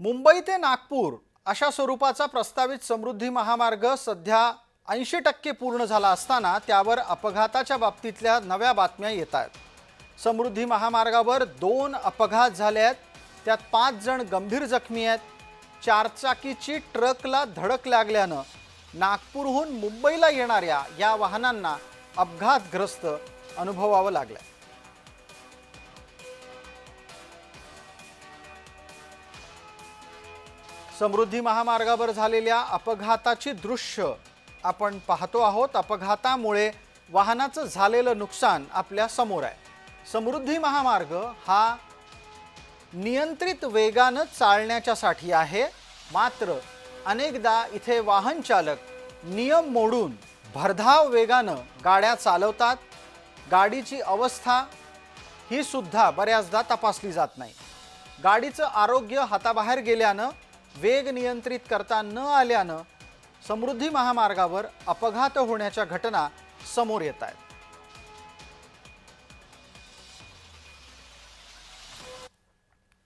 मुंबई ते नागपूर अशा स्वरूपाचा प्रस्तावित समृद्धी महामार्ग सध्या ऐंशी टक्के पूर्ण झाला असताना त्यावर अपघाताच्या बाबतीतल्या नव्या बातम्या येत आहेत. समृद्धी महामार्गावर दोन अपघात झाले आहेत. त्यात पाच जण गंभीर जखमी आहेत. चारचाकीची ट्रकला धडक लागल्यानं नागपूरहून मुंबईला येणाऱ्या या वाहनांना अपघातग्रस्त अनुभवावं लागलं समृद्धी महामार्गावर झालेल्या अपघाताची दृश्य आपण पाहतो आहोत. अपघातामुळे वाहनाचं झालेलं नुकसान आपल्यासमोर आहे. समृद्धी महामार्ग हा नियंत्रित वेगानं चालण्याच्यासाठी आहे. मात्र अनेकदा इथे वाहन चालक नियम मोडून भरधाव वेगानं गाड्या चालवतात. गाडीची अवस्था ही सुद्धा बऱ्याचदा तपासली जात नाही. गाडीचं आरोग्य हाताबाहेर गेल्यानं वेग नियंत्रित करता न आल्यानं समृद्धी महामार्गावर अपघात होण्याच्या घटना समोर येत आहेत.